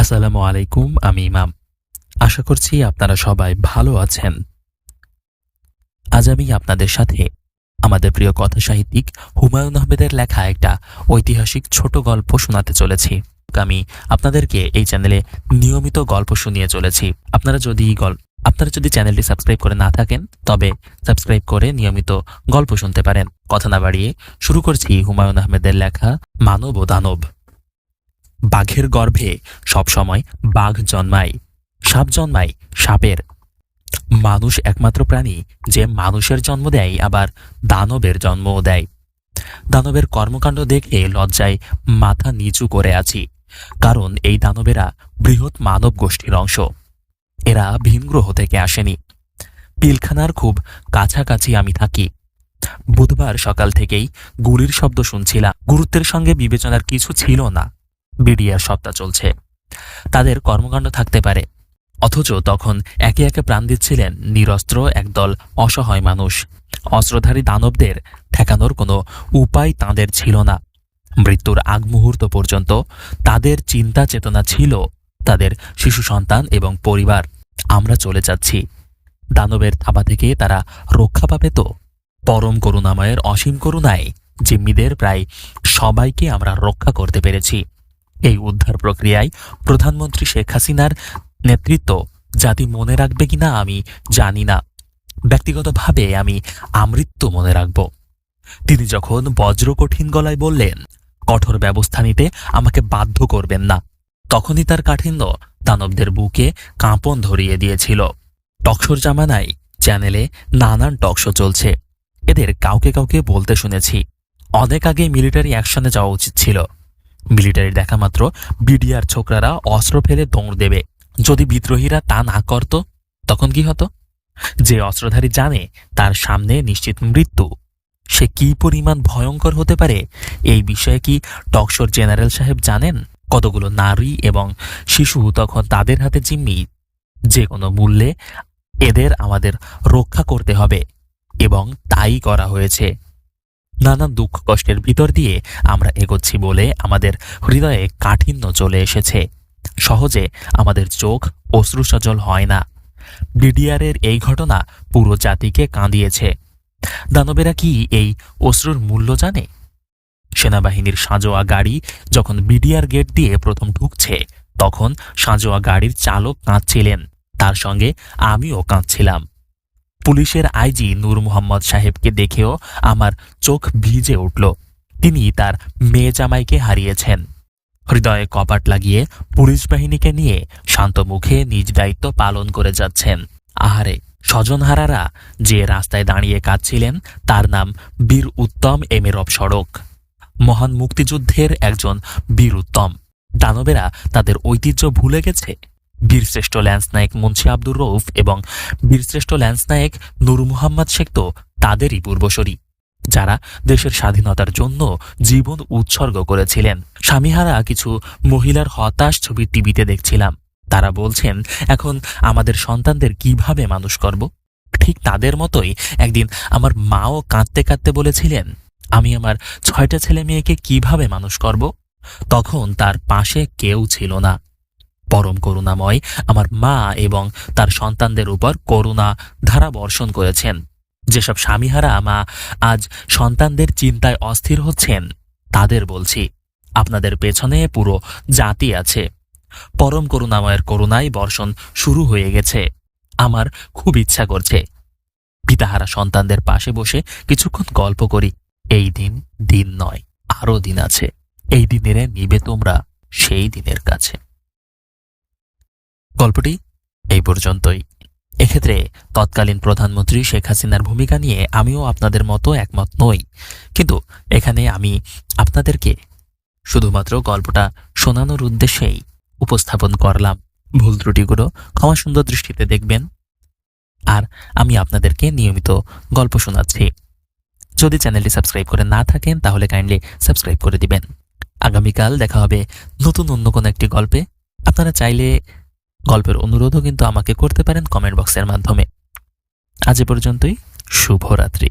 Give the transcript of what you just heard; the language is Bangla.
আসসালামু আলাইকুম, আমি ইমাম। আশা করছি আপনারা সবাই ভালো আছেন। আজ আমি আপনাদের সাথে আমাদের প্রিয় কথা সাহিত্যিক হুমায়ুন আহমেদের লেখা একটা ঐতিহাসিক ছোট গল্প শোনাতে চলেছি। আমি আপনাদেরকে এই চ্যানেলে নিয়মিত গল্প শুনিয়ে চলেছি। আপনারা যদি গল্প আপনারা যদি চ্যানেলটি সাবস্ক্রাইব করে না থাকেন, তবে সাবস্ক্রাইব করে নিয়মিত গল্প শুনতে পারেন। কথা না বাড়িয়ে শুরু করছি হুমায়ুন আহমেদের লেখা মানব ও দানব। বাঘের গর্ভে সবসময় বাঘ জন্মায়, সাপ জন্মায় সাপের। মানুষ একমাত্র প্রাণী যে মানুষের জন্ম দেয়, আবার দানবের জন্মও দেয়। দানবের কর্মকাণ্ড দেখে লজ্জায় মাথা নিচু করে আছি, কারণ এই দানবেরা বৃহৎ মানব গোষ্ঠীর অংশ। এরা ভিনগ্রহ থেকে আসেনি। পিলখানার খুব কাছাকাছি আমি থাকি। বুধবার সকাল থেকেই গুলির শব্দ শুনছিলাম। গুরুত্বের সঙ্গে বিবেচনার কিছু ছিল না। বিডিআর সপ্তাহ চলছে। তাদের কর্মকাণ্ড থাকতে পারে। অথচ তখন একে একে প্রাণ দিচ্ছিলেন নিরস্ত্র একদল অসহায় মানুষ। অস্ত্রধারী দানবদের ঠেকানোর কোনো উপায় তাদের ছিল না। মৃত্যুর আগ মুহূর্ত পর্যন্ত তাদের চিন্তা চেতনা ছিল তাদের শিশু সন্তান এবং পরিবার। আমরা চলে যাচ্ছি। দানবের থাবা থেকে তারা রক্ষা পাবে তো? পরম করুণাময়ের অসীম করুণায় জিম্মিদের প্রায় সবাইকে আমরা রক্ষা করতে পেরেছি। এই উদ্ধার প্রক্রিয়ায় প্রধানমন্ত্রী শেখ হাসিনার নেতৃত্ব জাতি মনে রাখবে কিনা আমি জানি না। ব্যক্তিগতভাবে আমি আমৃত্যু মনে রাখব। তিনি যখন বজ্র কঠিন গলায় বললেন, কঠোর ব্যবস্থা নিতে আমাকে বাধ্য করবেন না। তখনই তার কাঠিন্য দানবদের বুকে কাঁপন ধরিয়ে দিয়েছিল। টকশোর জামানায় চ্যানেলে নানান টকশো চলছে। এদের কাউকে কাউকে বলতে শুনেছি। অনেক আগে মিলিটারি অ্যাকশনে যাওয়া উচিত ছিল। মিলিটারি দেখা মাত্র বিডিআর ছোকরারা অস্ত্র ফেলে দৌড় দেবে। যদি বিদ্রোহীরা তা না করত, তখন কি হতো? যে অস্ত্রধারী জানে তার সামনে নিশ্চিত মৃত্যু, সে কি পরিমাণ ভয়ঙ্কর হতে পারে? এই বিষয়ে কি টকশোর জেনারেল সাহেব জানেন? কতগুলো নারী এবং শিশু তখন তাদের হাতে জিম্মি। যে কোনো মূল্যে এদের আমাদের রক্ষা করতে হবে এবং তাই করা হয়েছে। নানান দুঃখ কষ্টের ভিতর দিয়ে আমরা এগোচ্ছি বলে আমাদের হৃদয়ে কাঠিন্য চলে এসেছে। সহজে আমাদের চোখ অশ্রুসজল হয় না। বিডিআরের এই ঘটনা পুরো জাতিকে কাঁদিয়েছে। দানবেরা কি এই অশ্রুর মূল্য জানে? সেনাবাহিনীর সাঁজোয়া গাড়ি যখন বিডিআর গেট দিয়ে প্রথম ঢুকছে, তখন সাঁজোয়া গাড়ির চালক কাঁদছিলেন। তার সঙ্গে আমিও কাঁদছিলাম। পুলিশের আইজি নূর মোহাম্মদ সাহেবকে দেখেও আমার চোখ ভিজে উঠল। তিনি তার মেয়ে জামাইকে হারিয়েছেন। হৃদয়ে কপাট লাগিয়ে পুলিশ বাহিনীকে নিয়ে শান্ত মুখে নিজ দায়িত্ব পালন করে যাচ্ছেন। আহারে, স্বজনহারারা যে রাস্তায় দাঁড়িয়ে কাঁদছিলেন, তার নাম বীর উত্তম এমেরব সড়ক। মহান মুক্তিযুদ্ধের একজন বীর উত্তম। দানবেরা তাদের ঐতিহ্য ভুলে গেছে? বীরশ্রেষ্ঠ ল্যান্স নায়ক মুন্সি আব্দুর রৌফ এবং বীরশ্রেষ্ঠ ল্যান্স নায়ক নূর মুহাম্মদ শেখ তো তাদেরই পূর্বসরী, যারা দেশের স্বাধীনতার জন্য জীবন উৎসর্গ করেছিলেন। স্বামীহারা কিছু মহিলার হতাশ ছবি টিভিতে দেখছিলাম। তারা বলছেন, এখন আমাদের সন্তানদের কীভাবে মানুষ করব? ঠিক তাদের মতোই একদিন আমার মাও কাঁদতে কাঁদতে বলেছিলেন, আমি আমার ছয়টা ছেলে মেয়েকে কীভাবে মানুষ করব? তখন তার পাশে কেউ ছিল না। পরম করুণাময় আমার মা এবং তার সন্তানদের উপর করুণা ধারা বর্ষণ করেছেন। যেসব স্বামীহারা মা আজ সন্তানদের চিন্তায় অস্থির হচ্ছেন, তাদের বলছি, আপনাদের পেছনে পুরো জাতি আছে। পরম করুণাময়ের করুণায় বর্ষণ শুরু হয়ে গেছে। আমার খুব ইচ্ছা করছে। পিতাহারা সন্তানদের পাশে বসে কিছুক্ষণ গল্প করি। এই দিন দিন নয়, আরও দিন আছে। এই দিনের নিবে তোমরা সেই দিনের কাছে। গল্পটি এই পর্যন্তই। এক্ষেত্রে তৎকালীন প্রধানমন্ত্রী শেখ হাসিনার ভূমিকা নিয়ে আমিও আপনাদের মতো একমত নই। কিন্তু এখানে আমি আপনাদেরকে শুধুমাত্র গল্পটা শোনানোর উদ্দেশ্যেই উপস্থাপন করলাম। ভুল ত্রুটিগুলো ক্ষমা সুন্দর দৃষ্টিতে দেখবেন। আর আমি আপনাদেরকে নিয়মিত গল্প শোনাচ্ছি। যদি চ্যানেলটি সাবস্ক্রাইব করে না থাকেন, তাহলে কাইন্ডলি সাবস্ক্রাইব করে দিবেন। আগামীকাল দেখা হবে নতুন অন্য কোনো একটি গল্পে। আপনারা চাইলে গল্পের অনুরোধও কিন্তু আমাকে করতে পারেন কমেন্ট বক্সের মাধ্যমে। আজ পর্যন্তই শুভরাত্রি।